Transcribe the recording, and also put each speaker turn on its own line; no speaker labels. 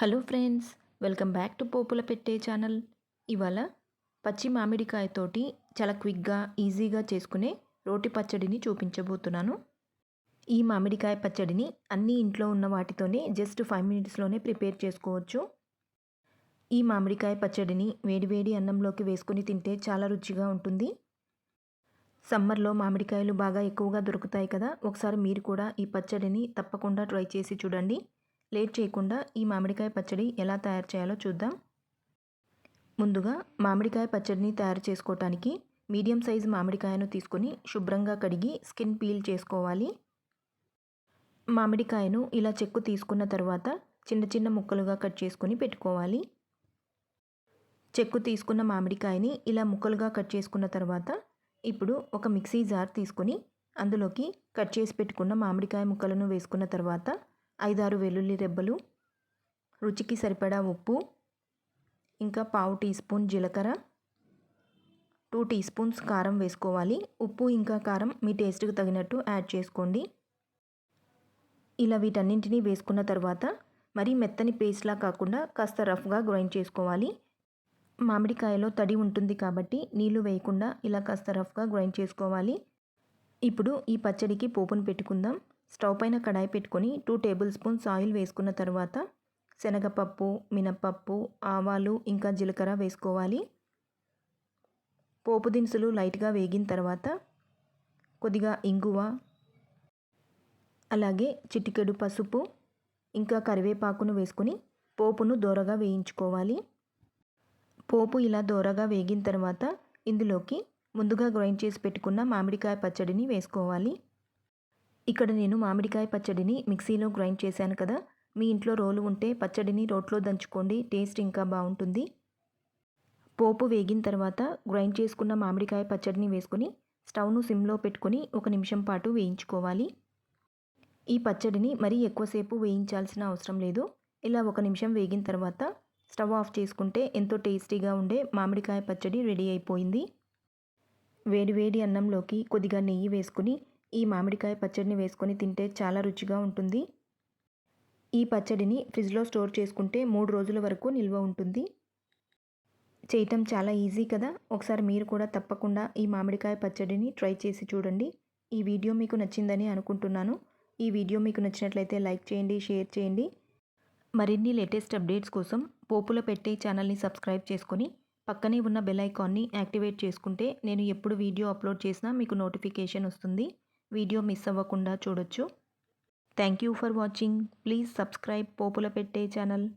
hello friends welcome back to పోపుల పెట్టే channel ఇవాళ పచ్చి మామిడికాయతోటి చాలా క్విక్గా ఈజీగా చేసుకునే రోటి పచ్చడిని చూపించబోతున్నాను ఈ మామిడికాయ పచ్చడిని అన్ని ఇంట్లో ఉన్న వాటితోనే జస్ట్ ఫైవ్ మినిట్స్లోనే ప్రిపేర్ చేసుకోవచ్చు ఈ మామిడికాయ పచ్చడిని వేడివేడి అన్నంలోకి వేసుకుని తింటే చాలా రుచిగా ఉంటుంది సమ్మర్లో మామిడికాయలు బాగా ఎక్కువగా దొరుకుతాయి కదా ఒకసారి మీరు కూడా ఈ పచ్చడిని తప్పకుండా ట్రై చేసి చూడండి లేట్ చేయకుండా ఈ మామిడికాయ పచ్చడి ఎలా తయారు చేయాలో చూద్దాం ముందుగా మామిడికాయ పచ్చడిని తయారు చేసుకోవటానికి మీడియం సైజు మామిడికాయను తీసుకొని శుభ్రంగా కడిగి స్కిన్ పీల్ చేసుకోవాలి మామిడికాయను ఇలా చెక్కు తీసుకున్న తర్వాత చిన్న చిన్న ముక్కలుగా కట్ చేసుకొని పెట్టుకోవాలి చెక్కు తీసుకున్న మామిడికాయని ఇలా ముక్కలుగా కట్ చేసుకున్న తర్వాత ఇప్పుడు ఒక మిక్సీ జార్ తీసుకొని అందులోకి కట్ చేసి పెట్టుకున్న మామిడికాయ ముక్కలను వేసుకున్న తర్వాత ఐదారు వెల్లుల్లి రెబ్బలు రుచికి సరిపడా ఉప్పు ఇంకా పావు టీ స్పూన్ జీలకర్ర టూ టీ స్పూన్స్ కారం వేసుకోవాలి ఉప్పు ఇంకా కారం మీ టేస్ట్కి తగినట్టు యాడ్ చేసుకోండి ఇలా వీటన్నింటినీ వేసుకున్న తర్వాత మరి మెత్తని పేస్ట్లా కాకుండా కాస్త రఫ్గా గ్రైండ్ చేసుకోవాలి మామిడికాయలో తడి ఉంటుంది కాబట్టి నీళ్లు వేయకుండా ఇలా కాస్త రఫ్గా గ్రైండ్ చేసుకోవాలి ఇప్పుడు ఈ పచ్చడికి పోపును పెట్టుకుందాం స్టవ్ పైన కడాయి పెట్టుకొని టూ టేబుల్ స్పూన్స్ ఆయిల్ వేసుకున్న తర్వాత శనగపప్పు మినపప్పు ఆవాలు ఇంకా జీలకర్ర వేసుకోవాలి పోపు దినుసులు లైట్గా వేగిన తర్వాత కొద్దిగా ఇంగువ అలాగే చిటికెడు పసుపు ఇంకా కరివేపాకును వేసుకుని పోపును దోరగా వేయించుకోవాలి పోపు ఇలా దోరగా వేగిన తర్వాత ఇందులోకి ముందుగా గ్రైండ్ చేసి పెట్టుకున్న మామిడికాయ పచ్చడిని వేసుకోవాలి ఇక్కడ నేను మామిడికాయ పచ్చడిని మిక్సీలో గ్రైండ్ చేశాను కదా మీ ఇంట్లో రోలు ఉంటే పచ్చడిని రోట్లో దంచుకోండి టేస్ట్ ఇంకా బాగుంటుంది పోపు వేగిన తర్వాత గ్రైండ్ చేసుకున్న మామిడికాయ పచ్చడిని వేసుకొని స్టవ్ను సిమ్లో పెట్టుకొని ఒక నిమిషం పాటు వేయించుకోవాలి ఈ పచ్చడిని మరీ ఎక్కువసేపు వేయించాల్సిన అవసరం లేదు ఇలా ఒక నిమిషం వేగిన తర్వాత స్టవ్ ఆఫ్ చేసుకుంటే ఎంతో టేస్టీగా ఉండే మామిడికాయ పచ్చడి రెడీ అయిపోయింది వేడివేడి అన్నంలోకి కొద్దిగా నెయ్యి వేసుకుని ఈ మామిడికాయ పచ్చడిని వేసుకొని తింటే చాలా రుచిగా ఉంటుంది ఈ పచ్చడిని ఫ్రిడ్జ్లో స్టోర్ చేసుకుంటే మూడు రోజుల వరకు నిల్వ ఉంటుంది చేయటం చాలా ఈజీ కదా ఒకసారి మీరు కూడా తప్పకుండా ఈ మామిడికాయ పచ్చడిని ట్రై చేసి చూడండి ఈ వీడియో మీకు నచ్చిందని అనుకుంటున్నాను ఈ వీడియో మీకు నచ్చినట్లయితే లైక్ చేయండి షేర్ చేయండి మరిన్ని లేటెస్ట్ అప్డేట్స్ కోసం పోపుల పెట్టే ఛానల్ని సబ్స్క్రైబ్ చేసుకొని పక్కనే ఉన్న బెల్ ఐకాన్ని యాక్టివేట్ చేసుకుంటే నేను ఎప్పుడు వీడియో అప్లోడ్ చేసినా మీకు నోటిఫికేషన్ వస్తుంది వీడియో మిస్ అవ్వకుండా చూడొచ్చు thank you for watching please subscribe పోపుల పెట్టే ఛానల్